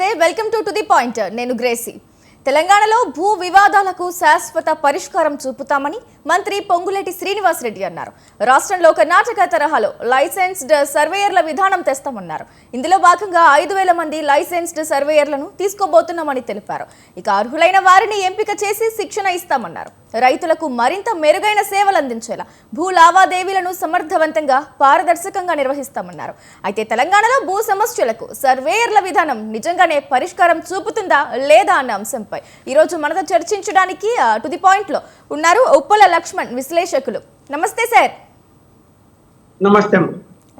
నమస్తే welcome to to the point. నేను Gracie. తెలంగాణలో భూ వివాదాలకు శాశ్వత పరిష్కారం చూపుతామని మంత్రి పొంగులేటి శ్రీనివాసరెడ్డి అన్నారు. రాష్ట్రంలో కర్ణాటక తరహాలో లైసెన్స్డ్ సర్వేయర్ల విధానం తెస్తామన్నారు. ఇందులో భాగంగా ఐదు వేల మంది లైసెన్స్డ్ సర్వేయర్లను తీసుకోబోతున్నామని తెలిపారు. ఇక అర్హులైన వారిని ఎంపిక చేసి శిక్షణ ఇస్తామన్నారు. రైతులకు మరింత మెరుగైన సేవలు అందించేలా భూ లావాదేవీలను సమర్థవంతంగా పారదర్శకంగా నిర్వహిస్తామన్నారు. అయితే తెలంగాణలో భూ సమస్యలకు సర్వేయర్ల విధానం నిజంగానే పరిష్కారం చూపుతుందా లేదా అన్న అంశంపై ఈరోజు మనతో చర్చించడానికి టు ది పాయింట్లో ఉన్నారు ఉప్పల లక్ష్మణ్ విశ్లేషకులు. నమస్తే సార్. నమస్తే.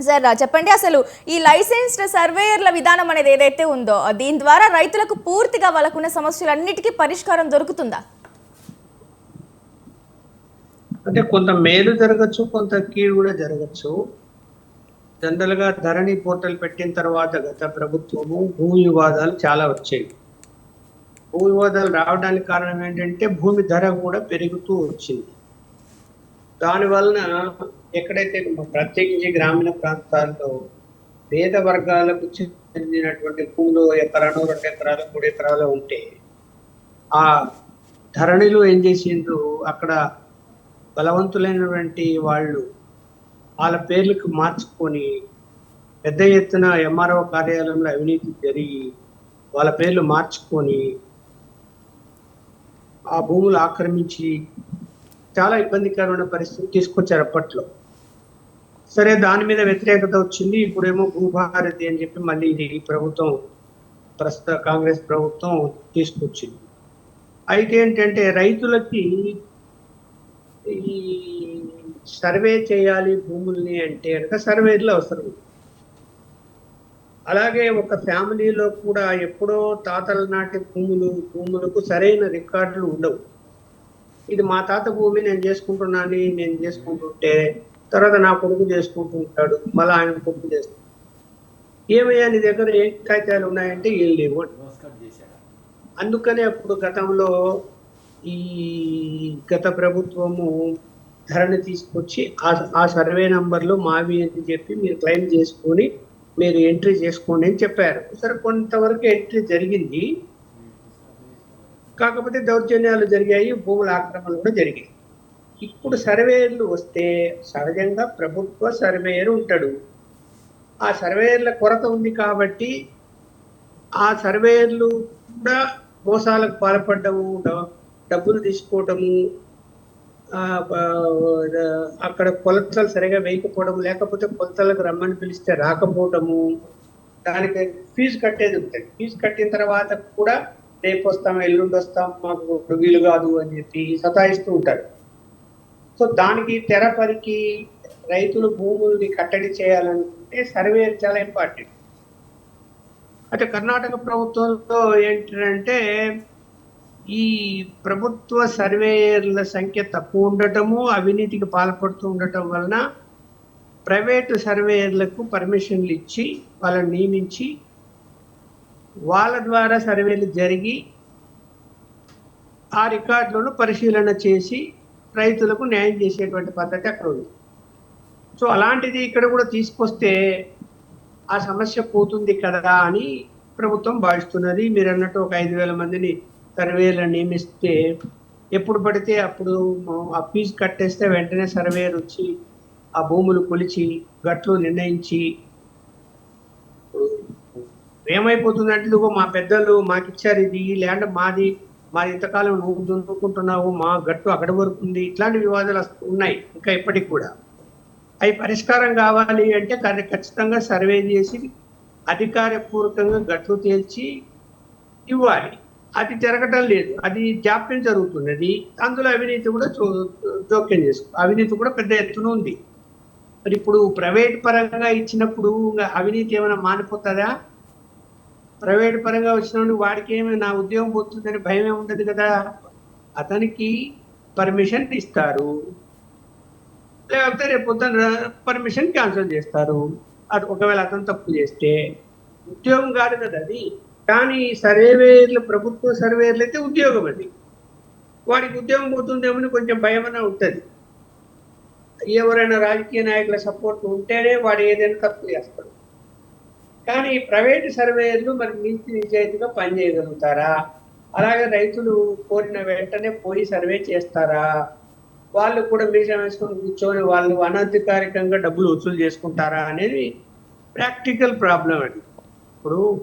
సార్ చెప్పండి అసలు ఈ లైసెన్స్డ్ సర్వేయర్ల విధానం అనేది ఏదైతే ఉందో దీని ద్వారా రైతులకు పూర్తిగా వాళ్ళకున్న సమస్యలన్నిటికీ పరిష్కారం దొరుకుతుందా? అంటే కొంత మేలు జరగచ్చు కొంత కీడు కూడా జరగచ్చు. జనరల్గా ధరణి పోర్టల్ పెట్టిన తర్వాత గత ప్రభుత్వము భూ వివాదాలు చాలా వచ్చాయి. భూ వివాదాలు రావడానికి కారణం ఏంటంటే భూమి ధర కూడా పెరుగుతూ వచ్చింది. దాని వలన ఎక్కడైతే ప్రత్యేకించి గ్రామీణ ప్రాంతాల్లో పేద వర్గాలకు చెందినటువంటి భూములు ఎకరాలు రెండు ఎకరాలు మూడు ఎకరాలు ఉంటే ఆ ధరణిలో ఏం చేసిండ్రు? అక్కడ బలవంతులైనటువంటి వాళ్ళు వాళ్ళ పేర్లకు మార్చుకొని పెద్ద ఎత్తున ఎంఆర్ఓ కార్యాలయంలో అవినీతి జరిగి వాళ్ళ పేర్లు మార్చుకొని ఆ భూములు ఆక్రమించి చాలా ఇబ్బందికరమైన పరిస్థితి తీసుకొచ్చారు అప్పట్లో. సరే దాని మీద వ్యతిరేకత వచ్చింది. ఇప్పుడేమో భూభారతి అని చెప్పి మళ్ళీ ఇది ఈ ప్రభుత్వం ప్రస్తుత కాంగ్రెస్ ప్రభుత్వం తీసుకొచ్చింది. అయితే ఏంటంటే రైతులకి ఈ సర్వే చేయాలి భూముల్ని అంటే కనుక సర్వేలు అవసరం. అలాగే ఒక ఫ్యామిలీలో కూడా ఎప్పుడో తాతల నాటి భూములు భూములకు సరైన రికార్డులు ఉండవు. ఇది మా తాత భూమి నేను చేసుకుంటున్నాను నేను చేసుకుంటుంటే తర్వాత నా కొడుకు చేసుకుంటుంటాడు మళ్ళీ ఆయన కొడుకు చేస్తాడు ఏమయ్యా నీ దగ్గర ఏం కాగితాలు ఉన్నాయంటే ఏం లేవు అందుకనే అప్పుడు గతంలో ఈ గత ప్రభుత్వము ధరని తీసుకొచ్చి ఆ ఆ సర్వే నంబర్లు మావి అని చెప్పి మీరు క్లెయిమ్ చేసుకొని మీరు ఎంట్రీ చేసుకోండి అని చెప్పారు. సరే కొంతవరకు ఎంట్రీ జరిగింది. కాకపోతే దౌర్జన్యాలు జరిగాయి భూముల ఆక్రమణలు కూడా జరిగాయి ఇప్పుడు సర్వేయర్లు వస్తే సహజంగా ప్రభుత్వ సర్వేయర్ ఉంటాడు. ఆ సర్వేయర్ల కొరత ఉంది కాబట్టి ఆ సర్వేయర్లు కూడా మోసాలకు పాల్పడ్డము డబ్బులు తీసుకోవటము అక్కడ కొలతలు సరిగా వేయకపోవడం లేకపోతే కొలతలకు రమ్మని పిలిస్తే రాకపోవటము దానికి ఫీజు కట్టేది ఉంటుంది ఫీజు కట్టిన తర్వాత కూడా రేపు వస్తాం ఎల్లుండి వస్తాం మాకు వీలు కాదు అని చెప్పి సతాయిస్తూ ఉంటారు. సో దానికి తెరపరికి రైతులు భూముల్ని కట్టడి చేయాలనుకుంటే సర్వే చాలా ఇంపార్టెంట్. అయితే కర్ణాటక ప్రభుత్వంలో ఏంటంటే ఈ ప్రభుత్వ సర్వేయర్ల సంఖ్య తక్కువ ఉండటము అవినీతికి పాల్పడుతూ ఉండటం వలన ప్రైవేటు సర్వేయర్లకు పర్మిషన్లు ఇచ్చి వాళ్ళని నియమించి వాళ్ళ ద్వారా సర్వేలు జరిగి ఆ రికార్డులను పరిశీలన చేసి రైతులకు న్యాయం చేసేటువంటి పద్ధతి అక్కడ ఉంది. సో అలాంటిది ఇక్కడ కూడా తీసుకొస్తే ఆ సమస్య పోతుంది కదా అని ప్రభుత్వం భావిస్తున్నది. మీరు అన్నట్టు ఒక ఐదు వేల మందిని సర్వేలు నియమిస్తే ఎప్పుడు పడితే అప్పుడు ఆ ఫీజు కట్టేస్తే వెంటనే సర్వేయర్ వచ్చి ఆ భూములు కొలిచి గట్లు నిర్ణయించి ఏమైపోతుందంటే నువ్వు మా పెద్దలు మాకు ఇచ్చారు ఇది ఈ ల్యాండ్ మాది మాది ఇంతకాలం నువ్వు దున్నుకుంటున్నావు మా గట్టు అక్కడి వరకు ఉంది ఇట్లాంటి వివాదాలు ఉన్నాయి ఇంకా ఇప్పటికి కూడా. అవి పరిష్కారం కావాలి అంటే కానీ ఖచ్చితంగా సర్వే చేసి అధికారపూర్వకంగా గట్లు తేల్చి ఇవ్వాలి. అది జరగటం లేదు. అది జాప్యం జరుగుతున్నది. అందులో అవినీతి కూడా చో- జోక్యం చేసుకో అవినీతి కూడా పెద్ద ఎత్తున ఉంది. మరి ఇప్పుడు ప్రైవేట్ పరంగా ఇచ్చినప్పుడు అవినీతి ఏమైనా మానిపోతుందా? ప్రైవేట్ పరంగా వచ్చినప్పుడు వాడికి ఏమి నా ఉద్యోగం పోతుందని భయం ఏముండదు ఉండదు కదా? అతనికి పర్మిషన్ ఇస్తారు. లేకపోతే రేపు పొద్దున పర్మిషన్ క్యాన్సిల్ చేస్తారు. అది ఒకవేళ అతను తప్పు చేస్తే. ఉద్యోగం కాదు కదా అది. కానీ సర్వేయర్లు ప్రభుత్వ సర్వేయర్లు అయితే ఉద్యోగం అది. వాడికి ఉద్యోగం పోతుందేమని కొంచెం భయమనే ఉంటుంది. ఎవరైనా రాజకీయ నాయకుల సపోర్ట్ ఉంటేనే వాడు ఏదైనా తప్పు చేస్తాడు. కానీ ప్రైవేట్ సర్వేయర్లు మరి నీతి నిజాయితీగా పనిచేయగలుగుతారా? అలాగే రైతులు కోరిన వెంటనే పోయి సర్వే చేస్తారా? వాళ్ళు కూడా మీసం వేసుకొని కూర్చొని వాళ్ళు అనధికారికంగా డబ్బులు వసూలు చేసుకుంటారా అనేది ప్రాక్టికల్ ప్రాబ్లం అండి ఇప్పుడు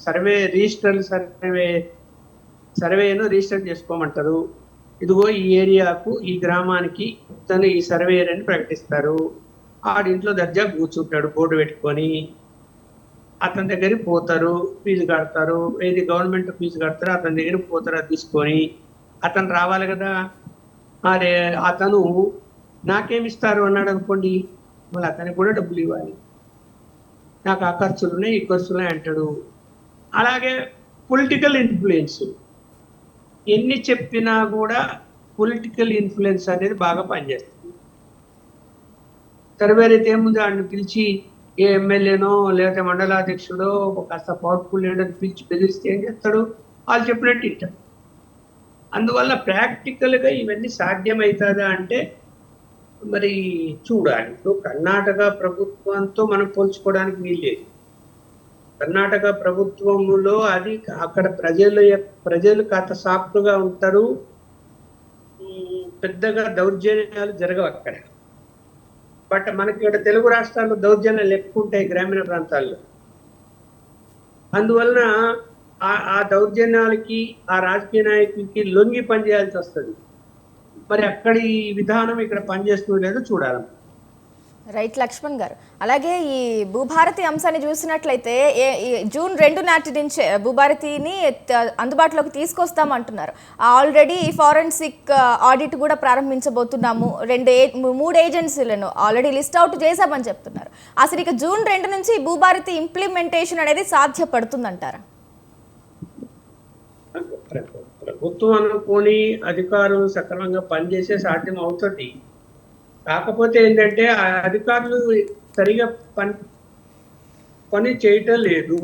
సర్వే రిజిస్టర్ సర్వే సర్వేను రిజిస్టర్ చేసుకోమంటారు. ఇదిగో ఈ ఏరియాకు ఈ గ్రామానికి తను ఈ సర్వేయర్ అని ప్రకటిస్తారు ఆడింట్లో దర్జా కూర్చుంటాడు బోర్డు పెట్టుకొని. అతని దగ్గరికి పోతారు ఫీజు కడతారు. ఏది గవర్నమెంట్ ఫీజు కడతారు అతని దగ్గరికి పోతారు అది తీసుకొని. అతను రావాలి కదా. అరే అతను నాకేమి ఇస్తారు? అన్నాడు అనుకోండి. మళ్ళీ అతనికి కూడా డబ్బులు ఇవ్వాలి. నాకు ఆ ఖర్చులు ఉన్నాయి ఈ ఖర్చులు ఉన్నాయి అంటాడు. అలాగే పొలిటికల్ ఇన్ఫ్లుయెన్స్ ఎన్ని చెప్పినా కూడా పొలిటికల్ ఇన్ఫ్లుయెన్స్ అనేది బాగా పనిచేస్తుంది. సర్వేర్ ఏముంది? వాడిని పిలిచి ఏ ఎమ్మెల్యేనో లేకపోతే మండలాధ్యక్షుడో కాస్త పవర్ఫుల్ లీడర్ పిలిచి బెదిరిస్తే ఏం చేస్తాడు? వాళ్ళు చెప్పినట్టు వింటాడు అందువల్ల ప్రాక్టికల్గా ఇవన్నీ సాధ్యమవుతుందా అంటే మరి చూడాలి. ఇప్పుడు కర్ణాటక ప్రభుత్వంతో మనం పోల్చుకోవడానికి వీల్లేదు కర్ణాటక ప్రభుత్వంలో అది అక్కడ ప్రజలు ప్రజలు కాస్త సాఫ్ట్గా ఉంటారు. పెద్దగా దౌర్జన్యాలు జరగవు అక్కడ. బట్ మనకి ఇక్కడ తెలుగు రాష్ట్రాల్లో దౌర్జన్యాలు ఎక్కువ ఉంటాయి గ్రామీణ ప్రాంతాల్లో. అందువలన ఆ ఆ దౌర్జన్యాలకి ఆ రాజకీయ నాయకులకి లొంగి పనిచేయాల్సి వస్తుంది. మరి అక్కడి విధానం ఇక్కడ పనిచేస్తుందో లేదో చూడాలి. రైట్ లక్ష్మణ్ గారు. అలాగే ఈ భూభారతి అంశాన్ని చూసినట్లయితే జూన్ రెండు నాటి నుంచే భూభారతిని అందుబాటులోకి తీసుకొస్తామంటున్నారు. ఆల్రెడీ ఫారెన్సిక్ ఆడిట్ కూడా ప్రారంభించబోతున్నాము. రెండు మూడు ఏజెన్సీలను ఆల్రెడీ లిస్ట్ అవుట్ చేశామని చెప్తున్నారు. అసలు ఇక జూన్ రెండు నుంచి భూభారతి ఇంప్లిమెంటేషన్ అనేది సాధ్యపడుతుందంటారా? ప్రభుత్వం అనుకోని అధికారులు సక్రమంగా పనిచేసే సాధ్యం అవుతుంది. కాకపోతే ఏంటంటే ఆ అధికారులు సరిగా పని పని చేయటం లేదు.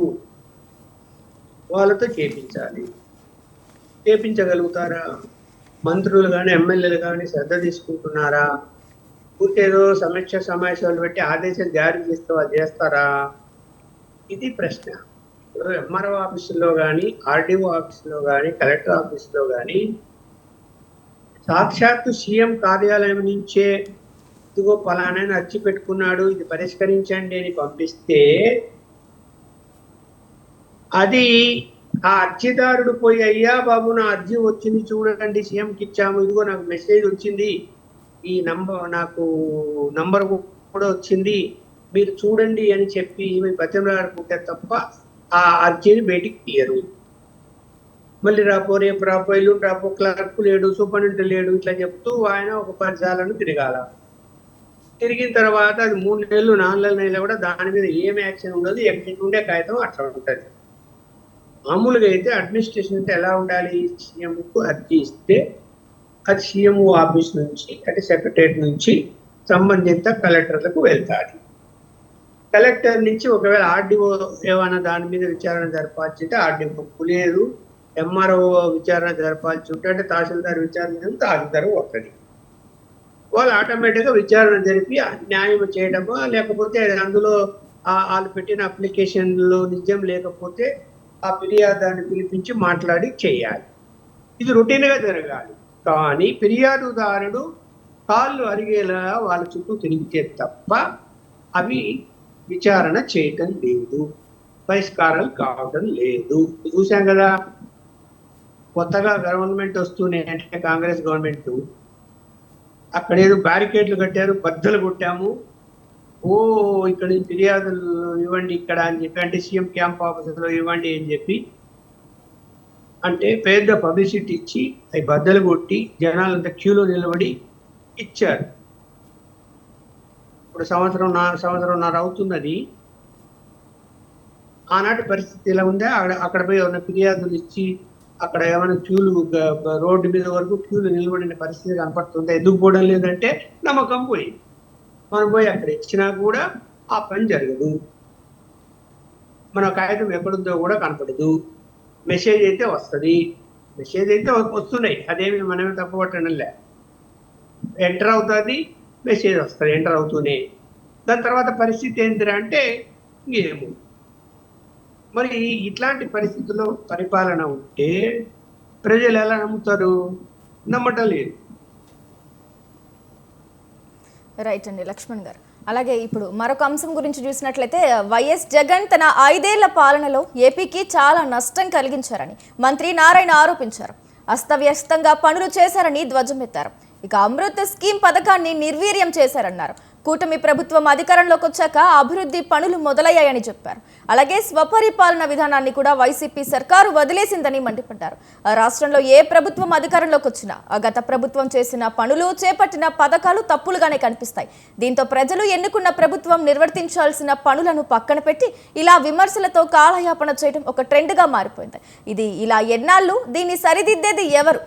వాళ్ళతో చేపించాలి. చేపించగలుగుతారా? మంత్రులు కానీ ఎమ్మెల్యేలు కానీ శ్రద్ధ తీసుకుంటున్నారా? పూర్తేదో సమీక్ష సమావేశాలు పెట్టి ఆదేశం జారీ చేస్తే వాళ్ళు చేస్తారా? ఇది ప్రశ్న. ఎంఆర్ఓ ఆఫీసులో కానీ ఆర్డీఓ ఆఫీసులో కానీ కలెక్టర్ ఆఫీసులో కానీ సాక్షాత్తు సీఎం కార్యాలయం నుంచే ఇదిగో పలానాని అర్జీ పెట్టుకున్నాడు ఇది పరిష్కరించండి అని పంపిస్తే అది ఆ అర్జీదారుడు పోయి అయ్యా బాబు నా అర్జీ వచ్చింది చూడండి సీఎంకి ఇచ్చాము ఇదిగో నాకు మెసేజ్ వచ్చింది ఈ నంబర్ నాకు నంబర్ కూడా వచ్చింది మీరు చూడండి అని చెప్పి ఈమె బతిమలాడుకుంటే తప్ప ఆ అర్జీని బయటికి తీయరు. మళ్ళీ రాపో రేపు రాపో ఎల్లుండి రాపో క్లర్క్ లేడు సూపరింటెండెంట్ లేడు ఇట్లా చెప్తూ ఆయన ఒక పరిసరాలను తిరగాల. తిరిగిన తర్వాత అది మూడు నెలలు నాలుగు నెలలు కూడా దాని మీద ఏం యాక్షన్ ఉండదు ఎక్కడి ఉండే కాగితం అట్లా ఉంటుంది. మామూలుగా అయితే అడ్మినిస్ట్రేషన్ అంటే ఎలా ఉండాలి? సీఎంకు అర్జీ ఇస్తే అది సీఎం ఆఫీస్ నుంచి అంటే సెక్రటరేట్ నుంచి సంబంధిత కలెక్టర్లకు వెళ్తాది. కలెక్టర్ నుంచి ఒకవేళ ఆర్డీఓ ఏమైనా దాని మీద విచారణ జరపాల్సి ఉంటే ఆర్డీఓ లేదు ఎంఆర్ఓ విచారణ జరపాల్సి ఉంటే తహసీల్దార్ విచారణ జరిపి తహసీల్దార్ ఒకటి వాళ్ళు ఆటోమేటిక్గా విచారణ జరిపి న్యాయం చేయడమో లేకపోతే అందులో వాళ్ళు పెట్టిన అప్లికేషన్లో నిజం లేకపోతే ఆ ఫిర్యాదాన్ని పిలిపించి మాట్లాడి చేయాలి. ఇది రొటీన్గా జరగాలి. కానీ ఫిర్యాదుదారుడు కాళ్ళు అరిగేలా వాళ్ళ చుట్టూ తిరిగితే తప్ప అవి విచారణ చేయటం లేదు. బహిష్కారాలు కావడం లేదు. చూసాం కదా. కొత్తగా గవర్నమెంట్ వస్తూనే అంటే కాంగ్రెస్ గవర్నమెంట్ అక్కడ ఏదో బ్యారికేడ్లు కట్టారు బద్దలు కొట్టాము. ఓ ఇక్కడ ఫిర్యాదులు ఇవ్వండి ఇక్కడ అని చెప్పి అంటే సీఎం క్యాంప్ ఆఫీసులో ఇవ్వండి అని చెప్పి అంటే పెద్ద పబ్లిసిటీ ఇచ్చి అవి బద్దలు కొట్టి జనాలంతా క్యూలో నిలబడి ఇచ్చారు. ఇప్పుడు సంవత్సరం నా అవుతుంది అది ఆనాటి పరిస్థితి ఎలా ఉందే? అక్కడ అక్కడ పోయి ఏమైనా ఫిర్యాదులు ఇచ్చి అక్కడ ఏమైనా క్యూలు రోడ్డు మీద వరకు క్యూలు నిలబడిన పరిస్థితి కనపడుతుంది? ఎందుకు పోవడం లేదంటే నమ్మకం పోయి. మనం పోయి అక్కడ ఇచ్చినా కూడా ఆ పని జరగదు. మన కాగితం ఎక్కడుందో కూడా కనపడదు. మెసేజ్ అయితే వస్తుంది. మెసేజ్ అయితే వస్తున్నాయి. అదేమి మనమే తప్పబట్టడం లే ఎంటర్ అవుతుంది. మెసేజ్ వస్తుంది ఎంటర్ అవుతూనే. దాని తర్వాత పరిస్థితి ఏంటిరా అంటే ఏమో. మరి ఇట్లాంటి పరిస్థితుల్లో పరిపాలన ఉంటే ప్రజలు ఎలా నమ్ముతారు? నమ్మటం లేదు. రైట్ అండి లక్ష్మణ్ గారు. అలాగే ఇప్పుడు మరొక అంశం గురించి చూసినట్లయితే వైఎస్ జగన్ తన ఐదేళ్ళ పాలనలో ఏపీకి చాలా నష్టం కలిగించారని మంత్రి నారాయణ ఆరోపించారు. అస్తవ్యస్తంగా పనులు చేశారని ధ్వజమెత్తారు. ఇక అమృత్ స్కీమ్ పథకాన్ని నిర్వీర్యం చేశారన్నారు. కూటమి ప్రభుత్వం అధికారంలోకి వచ్చాక అభివృద్ధి పనులు మొదలయ్యాయని చెప్పారు. అలాగే స్వపరిపాలన విధానాన్ని కూడా వైసీపీ సర్కారు వదిలేసిందని మండిపడ్డారు. ఆ రాష్ట్రంలో ఏ ప్రభుత్వం అధికారంలోకి వచ్చినా గత ప్రభుత్వం చేసిన పనులు చేపట్టిన పథకాలు తప్పులుగానే కనిపిస్తాయి. దీంతో ప్రజలు ఎన్నుకున్న ప్రభుత్వం నిర్వర్తించాల్సిన పనులను పక్కన పెట్టి ఇలా విమర్శలతో కాలయాపన చేయడం ఒక ట్రెండ్గా మారిపోయింది. ఇది ఇలా ఎన్నాళ్ళు దీన్ని సరిదిద్దేది ఎవరు?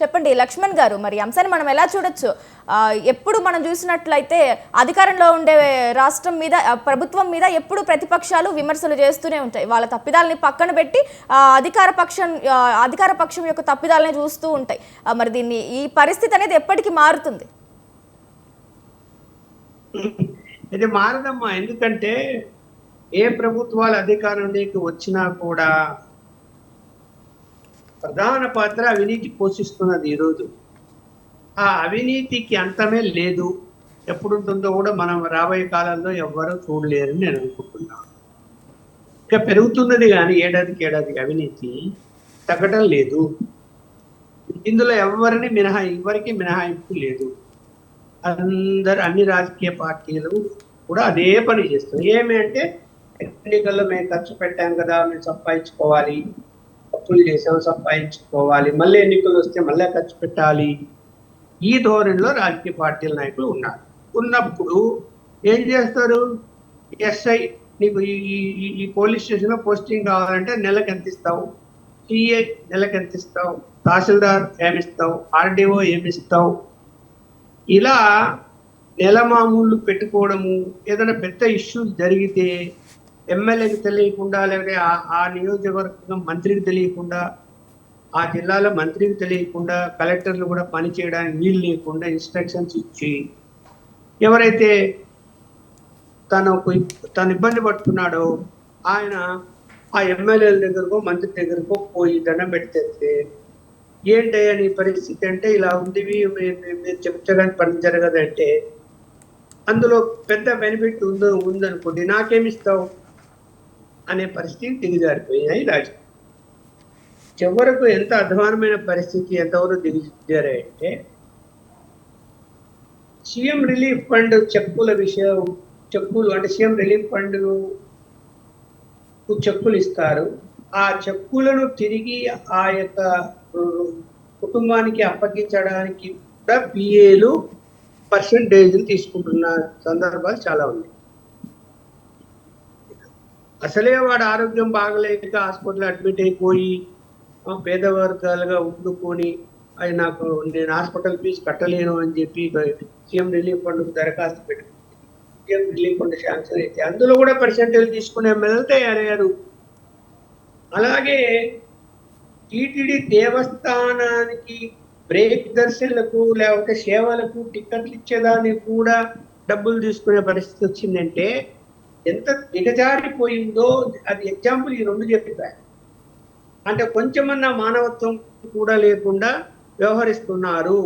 చెప్పండి లక్ష్మణ్ గారు మరి అంశాన్ని మనం ఎలా చూడొచ్చు? ఎప్పుడు మనం చూసినట్లయితే అధికారంలో ఉండే రాష్ట్రం మీద ప్రభుత్వం మీద ఎప్పుడు ప్రతిపక్షాలు విమర్శలు చేస్తూనే ఉంటాయి. వాళ్ళ తప్పిదాలని పక్కన పెట్టి అధికార పక్షం అధికార పక్షం యొక్క తప్పిదాలని చూస్తూ ఉంటాయి. మరి దీన్ని ఈ పరిస్థితి అనేది ఎప్పటికీ మారుతుంది? ఇది మారదమ్మా. ఎందుకంటే ఏ ప్రభుత్వాలు అధికారంలోకి వచ్చినా కూడా ప్రధాన పాత్ర అవినీతి పోషిస్తున్నది ఈరోజు. ఆ అవినీతికి అంతమే లేదు. ఎప్పుడుంటుందో కూడా మనం రాబోయే కాలంలో ఎవ్వరూ చూడలేరని నేను అనుకుంటున్నాను ఇంకా పెరుగుతున్నది కానీ ఏడాదికి ఏడాదికి అవినీతి తగ్గడం లేదు. ఇందులో ఎవరిని మినహా ఎవరికి మినహాయింపు లేదు. అందరు అన్ని రాజకీయ పార్టీలు కూడా అదే పని చేస్తారు ఏమి అంటే ఎన్నికల్లో మేము ఖర్చు పెట్టాం కదా మేము సంపాదించుకోవాలి అప్పులు చేసాం సంపాదించుకోవాలి మళ్ళీ ఎన్నికలు వస్తే మళ్ళీ ఖర్చు పెట్టాలి. ఈ ధోరణిలో రాజకీయ పార్టీల నాయకులు ఉన్నారు. ఉన్నప్పుడు ఏం చేస్తారు? ఎస్ఐ నీకు ఈ ఈ- పోలీస్ స్టేషన్లో పోస్టింగ్ కావాలంటే నెలకు ఎంత ఇస్తావు? సిఐ నెలకు ఎంత ఇస్తావు? తహసీల్దార్ ఏమిస్తావు? ఆర్డీఓ ఏమిస్తావు? ఇలా నెల మామూలు పెట్టుకోవడము ఏదైనా పెద్ద ఇష్యూస్ జరిగితే ఎమ్మెల్యేకి తెలియకుండా లేకపోతే ఆ- ఆ నియోజకవర్గం మంత్రికి తెలియకుండా ఆ జిల్లాలో మంత్రికి తెలియకుండా కలెక్టర్లు కూడా పని చేయడానికి వీలు లేకుండా ఇన్స్ట్రక్షన్స్ ఇచ్చి ఎవరైతే తను తను ఇబ్బంది పడుతున్నాడో ఆయన ఆ ఎమ్మెల్యేల దగ్గరకో మంత్రి దగ్గరకో పోయి దండం పెడితే ఏంటయ్యా నీ పరిస్థితి అంటే ఇలా ఉంది మీ- మీరు చెప్తే పని జరగదంటే అందులో పెద్ద బెనిఫిట్ ఉందో ఉందనుకోండి నాకేమిస్తావు అనే పరిస్థితి దిగజారిపోయాయి రాజకీయ చివరకు ఎంత అధ్వానమైన పరిస్థితి ఎంతవరకు దిగజారంటే సీఎం రిలీఫ్ ఫండ్ చెక్కుల విషయం చెక్కులు అంటే సీఎం రిలీఫ్ ఫండ్ చెక్కులు ఇస్తారు. ఆ చెక్కులను తిరిగి ఆ యొక్క కుటుంబానికి అప్పగించడానికి కూడా పిఏలు పర్సంటేజ్లు తీసుకుంటున్న సందర్భాలు చాలా ఉన్నాయి. అసలే వాడు ఆరోగ్యం బాగలేక హాస్పిటల్ అడ్మిట్ అయిపోయి పేద వర్గాలుగా ఉండుకొని అది నాకు నేను హాస్పిటల్ ఫీజు కట్టలేను అని చెప్పి సీఎం రిలీఫ్ ఫండ్కు దరఖాస్తు పెట్టుకుంది. సీఎం రిలీఫ్ ఫండ్ శాంక్షన్ అయితే అందులో కూడా పర్సెంటేజ్ తీసుకునే ఎమ్మెల్యేలు తయారయ్యారు అలాగే టీటీడీ దేవస్థానానికి బ్రేక్ దర్శనలకు లేకపోతే సేవలకు టికెట్లు ఇచ్చేదానికి కూడా డబ్బులు తీసుకునే పరిస్థితి వచ్చిందంటే ఎంత దిగజారిపోయిందో అది ఎగ్జాంపుల్ ఈ రెండు చెప్పారు అంటే కొంచెమన్నా మానవత్వం కూడా లేకుండా వ్యవహరిస్తున్నారు.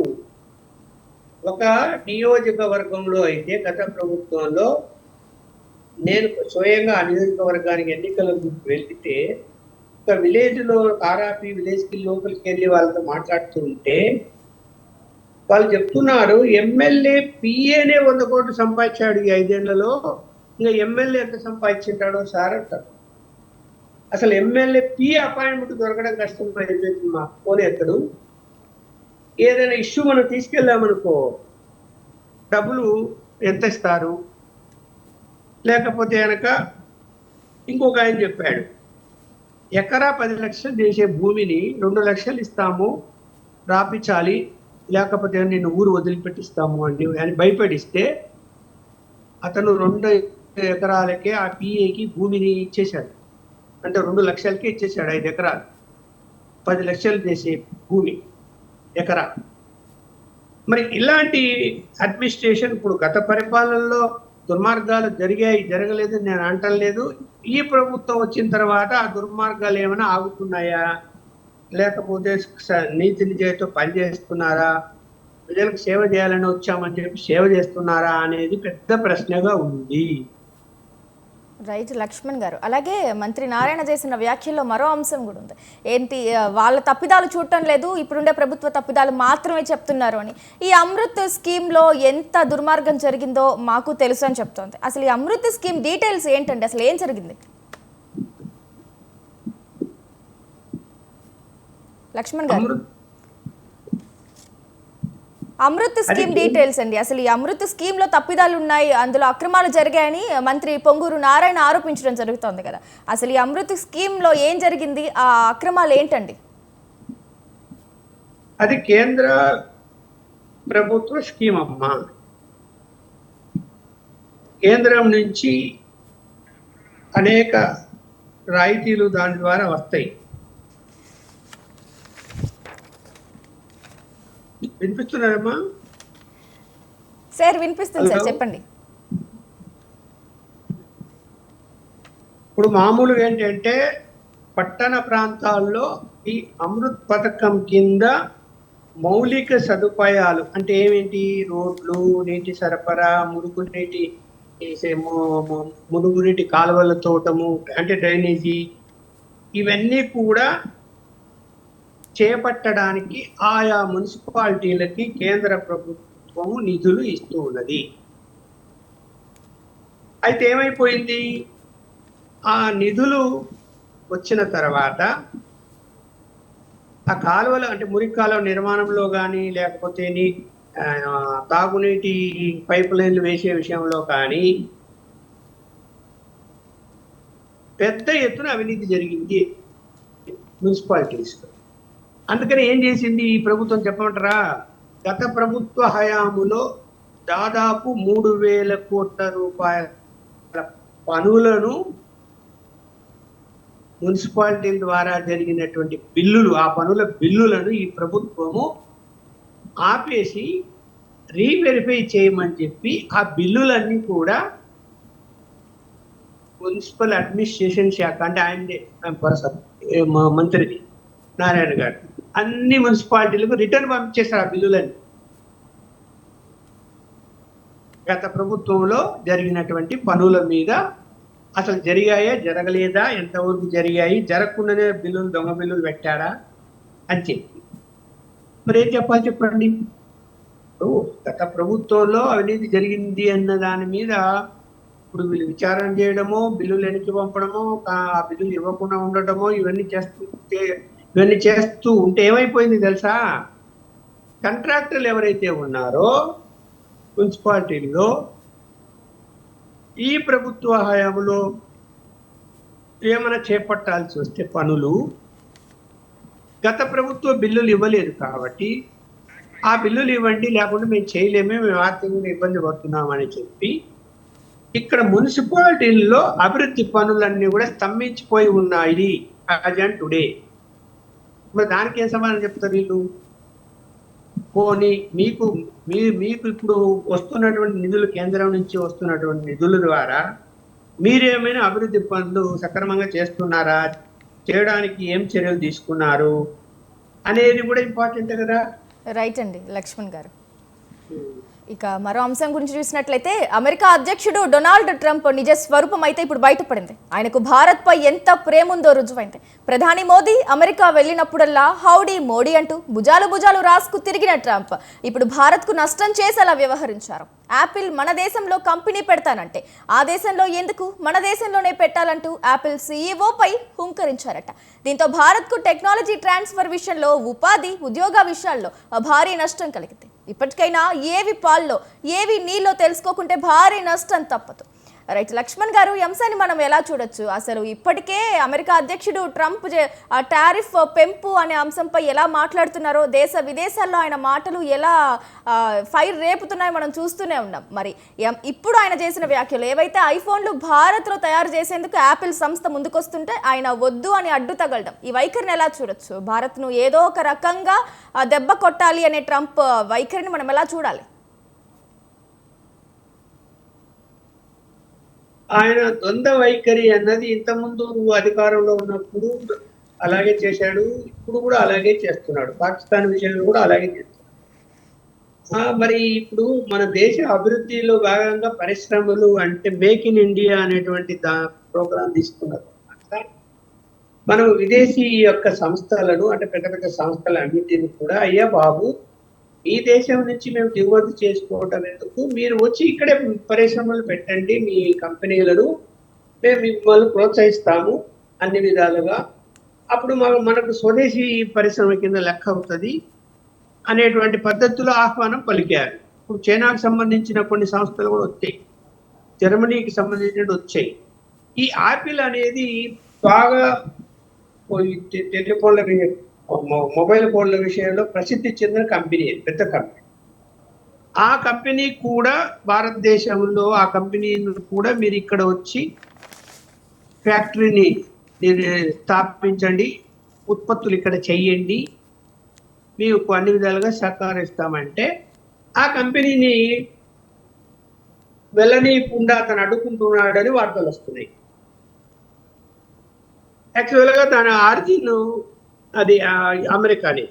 ఒక నియోజకవర్గంలో అయితే గత ప్రభుత్వంలో నేను స్వయంగా ఆ నియోజకవర్గానికి ఎన్నికలకు వెళ్తే ఒక విలేజ్లో కారాపి విలేజ్కి లోపలికి వెళ్ళి వాళ్ళతో మాట్లాడుతుంటే వాళ్ళు చెప్తున్నారు ఎమ్మెల్యే పిఏనే వంద కోట్లు సంపాదించాడు ఈ ఐదేళ్ళలో. ఇంకా ఎమ్మెల్యే ఎంత సంపాదించింటాడో సార్ అంటారు. అసలు ఎమ్మెల్యే పి అపాయింట్మెంట్ దొరకడం కష్టం అయిపోయింది మా పోనీ ఎక్కడు ఏదైనా ఇష్యూ మనం తీసుకెళ్ళామనుకో డబ్బులు ఎంత ఇస్తారు? లేకపోతే కనుక ఇంకొక ఆయన చెప్పాడు ఎకరా పది లక్షలు చేసే భూమిని రెండు లక్షలు ఇస్తాము రాపించాలి లేకపోతే నేను ఊరు వదిలిపెట్టిస్తాము అండి అని భయపడిస్తే అతను రెండు ఎకరాలకే ఆ పిఏకి భూమిని ఇచ్చేశాడు. అంటే రెండు లక్షలకే ఇచ్చేశాడు ఐదు ఎకరాలు. పది లక్షలు చేసే భూమి ఎకరా. మరి ఇలాంటి అడ్మినిస్ట్రేషన్ ఇప్పుడు గత పరిపాలనలో దుర్మార్గాలు జరిగాయి జరగలేదు నేను అంటం లేదు. ఈ ప్రభుత్వం వచ్చిన తర్వాత ఆ దుర్మార్గాలు ఏమైనా ఆగుతున్నాయా? లేకపోతే నీతి నిజాయితో పనిచేస్తున్నారా? ప్రజలకు సేవ చేయాలని వచ్చామని చెప్పి సేవ చేస్తున్నారా అనేది పెద్ద ప్రశ్నగా ఉంది. రైట్ లక్ష్మణ్ గారు. అలాగే మంత్రి నారాయణ చేసిన వ్యాఖ్యల్లో మరో అంశం కూడా ఉంది. ఏంటి వాళ్ళ తప్పిదాలు చూడటం లేదు ఇప్పుడుండే ప్రభుత్వ తప్పిదాలు మాత్రమే చెప్తున్నారు అని. ఈ అమృత్ స్కీమ్లో ఎంత దుర్మార్గం జరిగిందో మాకు తెలుసు అని చెప్తోంది. అసలు ఈ అమృత్ స్కీమ్ డీటెయిల్స్ ఏంటండి? అసలు ఏం జరిగింది? లక్ష్మణ్ గారు. అమృత్ స్కీమ్ డీటెయిల్స్ అండి. అసలు ఈ అమృత్ స్కీమ్లో తప్పిదాలు ఉన్నాయి అందులో అక్రమాలు జరిగాయని మంత్రి పొంగూరు నారాయణ ఆరోపించడం జరుగుతోంది కదా. అసలు ఈ అమృత్ స్కీమ్లో ఏం జరిగింది? ఆ అక్రమాలు ఏంటండి? అది కేంద్ర ప్రభుత్వ స్కీమ్ అమ్మా. కేంద్రం నుంచి అనేక రాయితీలు దాని ద్వారా వస్తాయి. వినిపిస్తున్నారమ్మా? సార్ వినిపిస్తుంది సార్. చెప్పండి. ఇప్పుడు మామూలుగా ఏంటంటే పట్టణ ప్రాంతాల్లో ఈ అమృత్ పథకం కింద మౌలిక సదుపాయాలు అంటే ఏమేంటి? రోడ్లు నీటి సరఫరా మురుగునీటి ఈ ము- ము- మురుగునీటి కాలువల తోటము అంటే డ్రైనేజీ ఇవన్నీ కూడా చేపట్టడానికి ఆయా మున్సిపాలిటీలకి కేంద్ర ప్రభుత్వము నిధులు ఇస్తూ ఉన్నది. అయితే ఏమైపోయింది? ఆ నిధులు వచ్చిన తర్వాత ఆ కాలువలు అంటే మురికి కాలువ నిర్మాణంలో కానీ లేకపోతే తాగునీటి పైప్ లైన్లు వేసే విషయంలో కానీ పెద్ద ఎత్తున అవినీతి జరిగింది మున్సిపాలిటీస్లో. అందుకని ఏం చేసింది ఈ ప్రభుత్వం చెప్పమంటారా? గత ప్రభుత్వ హయాములో దాదాపు మూడు వేల కోట్ల రూపాయల పనులను మున్సిపాలిటీల ద్వారా జరిగినటువంటి బిల్లులు ఆ పనుల బిల్లులను ఈ ప్రభుత్వము ఆపేసి రీవెరిఫై చేయమని చెప్పి ఆ బిల్లులన్నీ కూడా మున్సిపల్ అడ్మినిస్ట్రేషన్ శాఖ అంటే ఆయన పర్సన్ నారాయణ గారు. అన్ని మున్సిపాలిటీలకు రిటర్న్ పంపించేశారు ఆ బిల్లులని. గత ప్రభుత్వంలో జరిగినటువంటి పనుల మీద అసలు జరిగాయా జరగలేదా ఎంతవరకు జరిగాయి జరగకుండానే బిల్లులు దొంగ బిల్లులు పెట్టారా అని చెప్పి. మరి ఏం చెప్పాలి చెప్పండి? గత ప్రభుత్వంలో అవినీతి జరిగింది అన్న దాని మీద ఇప్పుడు వీళ్ళు విచారణ చేయడమో బిల్లులు వెనక్కి పంపడమో ఆ బిల్లులు ఇవ్వకుండా ఉండటమో ఇవన్నీ చేస్తూ ఇవన్నీ చేస్తూ ఉంటే ఏమైపోయింది తెలుసా? కంట్రాక్టర్లు ఎవరైతే ఉన్నారో మున్సిపాలిటీల్లో ఈ ప్రభుత్వ హయాంలో ఏమైనా చేపట్టాల్సి వస్తే పనులు గత ప్రభుత్వ బిల్లులు ఇవ్వలేదు కాబట్టి ఆ బిల్లులు ఇవ్వండి లేకుంటే మేము చేయలేమే మేము ఆర్థికంగా ఇబ్బంది పడుతున్నామని చెప్పి ఇక్కడ మున్సిపాలిటీల్లో అభివృద్ధి పనులన్నీ కూడా స్తంభించిపోయి ఉన్నాయి అజెంట్ టుడే మరి దానికి ఏం సమాధానం చెప్తారు వీళ్ళు? పోనీ మీకు మీ మీకు ఇప్పుడు వస్తున్నటువంటి నిధులు కేంద్రం నుంచి వస్తున్నటువంటి నిధుల ద్వారా మీరేమైనా అభివృద్ధి పనులు సక్రమంగా చేస్తున్నారా? చేయడానికి ఏం చర్యలు తీసుకున్నారు? అనేది కూడా ఇంపార్టెంట్ కదా. రైట్ అండి లక్ష్మణ్ గారు. ఇక మరో అంశం గురించి చూసినట్లయితే అమెరికా అధ్యక్షుడు డొనాల్డ్ ట్రంప్ నిజ స్వరూపం అయితే ఇప్పుడు బయటపడింది. ఆయనకు భారత్ పై ఎంత ప్రేమ ఉందో రుజువైంది. ప్రధాని మోదీ అమెరికా వెళ్ళినప్పుడల్లా హౌడీ మోడీ అంటూ భుజాలు భుజాలు రాసుకు తిరిగిన ట్రంప్ ఇప్పుడు భారత్కు నష్టం చేసేలా వ్యవహరించారు. యాపిల్ మన దేశంలో కంపెనీ పెడతానంటే ఆ దేశంలో ఎందుకు? మన దేశంలోనే పెట్టాలంటూ యాపిల్ సీఈఓపై హుంకరించారట. దీంతో భారత్కు టెక్నాలజీ ట్రాన్స్ఫర్ విషయంలో ఉపాధి ఉద్యోగ విషయాల్లో భారీ నష్టం కలిగింది. ఇప్పటికైనా ఏవి పాల్లో ఏవి నీళ్ళో తెలుసుకోకుంటే భారీ నష్టం తప్పదు. రైట్ లక్ష్మణ్ గారు ఈ అంశాన్ని మనం ఎలా చూడొచ్చు? అసలు ఇప్పటికే అమెరికా అధ్యక్షుడు ట్రంప్ టారిఫ్ పెంపు అనే అంశంపై ఎలా మాట్లాడుతున్నారో దేశ విదేశాల్లో ఆయన మాటలు ఎలా ఫైర్ రేపుతున్నాయో మనం చూస్తూనే ఉన్నాం. మరి ఇప్పుడు ఆయన చేసిన వ్యాఖ్యలు ఏవైతే ఐఫోన్లు భారత్లో తయారు చేసేందుకు యాపిల్ సంస్థ ముందుకొస్తుంటే ఆయన వద్దు అని అడ్డు తగలడం ఈ వైఖరిని ఎలా చూడొచ్చు? భారత్ను ఏదో ఒక రకంగా దెబ్బ కొట్టాలి అనే ట్రంప్ వైఖరిని మనం ఎలా చూడాలి? ఆయన ద్వంద్వ వైఖరి అన్నది ఇంతకుముందు అధికారంలో ఉన్నప్పుడు అలాగే చేశాడు ఇప్పుడు కూడా అలాగే చేస్తున్నాడు. పాకిస్తాన్ విషయంలో కూడా అలాగే చేస్తున్నాడు. ఆ, మరి ఇప్పుడు మన దేశ అభివృద్ధిలో భాగంగా పరిశ్రమలు అంటే మేక్ ఇన్ ఇండియా అనేటువంటి దా ప్రోగ్రాం తీసుకున్నారు. మనం విదేశీ యొక్క సంస్థలను అంటే పెద్ద పెద్ద సంస్థలు అన్నింటిని కూడా అయ్యా బాబు ఈ దేశం నుంచి మేము దిగుమతి చేసుకోవటం ఎందుకు? మీరు వచ్చి ఇక్కడే పరిశ్రమలు పెట్టండి మీ కంపెనీలను మేము మిమ్మల్ని ప్రోత్సహిస్తాము అన్ని విధాలుగా. అప్పుడు మన మనకు స్వదేశీ పరిశ్రమ కింద లెక్క అవుతుంది అనేటువంటి పద్ధతిలో ఆహ్వానం పలికారు. ఇప్పుడు చైనాకు సంబంధించిన కొన్ని సంస్థలు కూడా వచ్చాయి. జర్మనీకి సంబంధించినవి వచ్చాయి. ఈ ఆపిల్ అనేది బాగా టెలిఫోన్ల మొబైల్ ఫోన్ల విషయంలో ప్రసిద్ధి చెందిన కంపెనీ పెద్ద కంపెనీ. ఆ కంపెనీ కూడా భారతదేశంలో ఆ కంపెనీని కూడా మీరు ఇక్కడ వచ్చి ఫ్యాక్టరీని మీరు స్థాపించండి ఉత్పత్తులు ఇక్కడ చెయ్యండి మీకు అన్ని విధాలుగా సహకరిస్తామంటే ఆ కంపెనీని వెళ్ళనీయకుండా అతను అడ్డుకుంటున్నాడని వార్తలు వస్తున్నాయి. యాక్చువల్గా తన ఆర్జిన్ అది ఆ, అమెరికాని.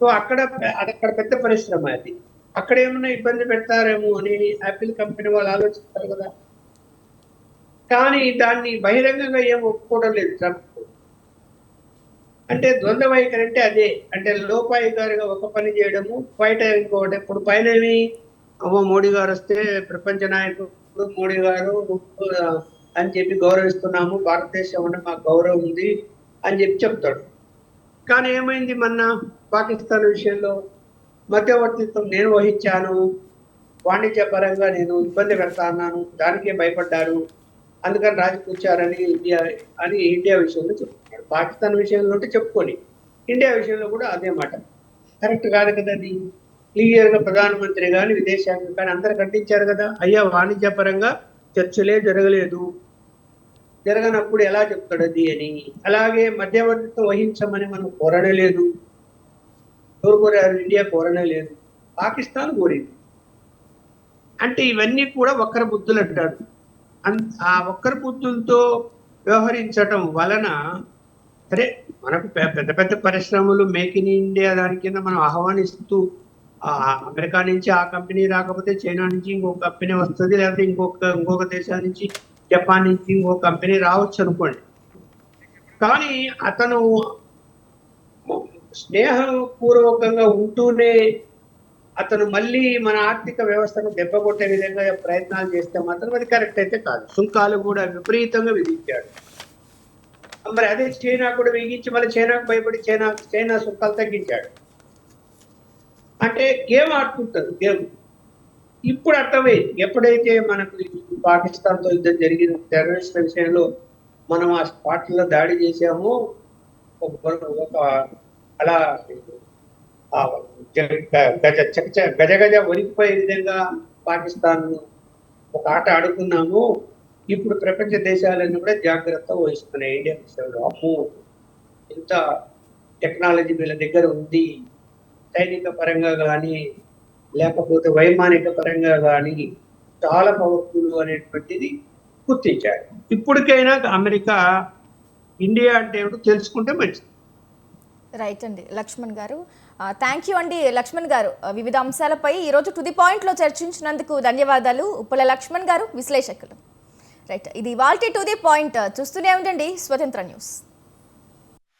సో అక్కడ అక్కడ పెద్ద పరిశ్రమ అది. అక్కడ ఏమైనా ఇబ్బంది పెడతారేమో అని యాపిల్ కంపెనీ వాళ్ళు ఆలోచిస్తారు కదా. కానీ దాన్ని బహిరంగంగా ఏం ఒప్పుకోవడం లేదు ట్రంప్ అంటే ద్వంద్వ వైఖరి అంటే అదే. అంటే లోపాయికారిగా ఒక పని చేయడము బయట ఇంకోటి ఇప్పుడు పైన ఏమి అమ్మో మోడీ గారు వస్తే ప్రపంచ నాయకుడు మోడీ గారు అని చెప్పి గౌరవిస్తున్నాము. భారతదేశం అంటే మాకు గౌరవం ఉంది అని చెప్పి చెప్తాడు. కానీ ఏమైంది మొన్న? పాకిస్తాన్ విషయంలో మధ్యవర్తిత్వం నేను వహించాను. వాణిజ్య పరంగా నేను ఇబ్బంది పెడతా దానికే భయపడ్డారు. అందుకని రాజు కూర్చారని ఇండియా అని ఇండియా విషయంలో చెప్తున్నాడు పాకిస్తాన్ విషయంలో ఉంటే చెప్పుకొని ఇండియా విషయంలో కూడా అదే మాట. కరెక్ట్ కాదు కదా అది. క్లియర్ ప్రధానమంత్రి కానీ విదేశాంగ కానీ అందరు ఖండించారు కదా. అయ్యా వాణిజ్య పరంగా చర్చలే జరగలేదు. జరగనప్పుడు ఎలా చెప్తాడు అది అని. అలాగే మధ్యవర్తితో వహించమని మనం కోరనలేదు ఎవరు కోరారు ఇండియా కోరనలేదు పాకిస్తాన్ కోరింది. అంటే ఇవన్నీ కూడా వక్ర బుద్ధులు అంటాడు ఆ వక్ర బుద్ధులతో వ్యవహరించటం వలన సరే మనకు పెద్ద పెద్ద పరిశ్రమలు మేక్ ఇన్ ఇండియా దాని కింద మనం ఆహ్వానిస్తూ ఆ అమెరికా నుంచి ఆ కంపెనీ రాకపోతే చైనా నుంచి ఇంకొక కంపెనీ వస్తుంది లేకపోతే ఇంకొక ఇంకొక దేశం నుంచి జపాన్ నుంచి ఓ కంపెనీ రావచ్చు అనుకోండి. కానీ అతను స్నేహపూర్వకంగా ఉంటూనే అతను మళ్ళీ మన ఆర్థిక వ్యవస్థను దెబ్బకొట్టే విధంగా ప్రయత్నాలు చేస్తే మాత్రం అది కరెక్ట్ అయితే కాదు. సుంకాలు కూడా విపరీతంగా విధించాడు. మరి అదే చైనా కూడా విధించి మళ్ళీ చైనాకు భయపడి చైనా చైనా సుంకాలు తగ్గించాడు. అంటే గేమ్ ఆడుతుంటారు గేమ్. ఇప్పుడు అర్థమైంది. ఎప్పుడైతే మనకు పాకిస్తాన్తో యుద్ధం జరిగిన టెర్రరిస్ట్ల విషయంలో మనం ఆ స్పాట్లో దాడి చేశాము. ఒక ఒక అలా గజ చకచ గజ గజ వణికిపోయే విధంగా పాకిస్తాన్ ఒక ఆట ఆడుకున్నాము. ఇప్పుడు ప్రపంచ దేశాలన్నీ కూడా జాగ్రత్త వహిస్తున్నాయి. ఇండియా విషయంలో అమ్మో ఇంత టెక్నాలజీ వీళ్ళ దగ్గర ఉంది. సైనిక పరంగా కానీ లేకపోతే వైమానిక పరంగా కానీ చాలా పవర్ఫుల్ అనేటువంటిది గుర్తించారు. ఇప్పటికైనా అమెరికా ఇండియా అంటే ఏమిటో తెలుసుకుంటే మంచిది. రైట్ అండి. లక్ష్మణ్ గారు థ్యాంక్ యూ అండి లక్ష్మణ్ గారు. వివిధ అంశాలపై ఈరోజు టు ది పాయింట్లో చర్చించినందుకు ధన్యవాదాలు. ఉప్పల లక్ష్మణ్ గారు విశ్లేషకులు. రైట్ ఇది వాల్టీ టు ది పాయింట్. చూస్తూనే ఉండండి స్వతంత్ర న్యూస్.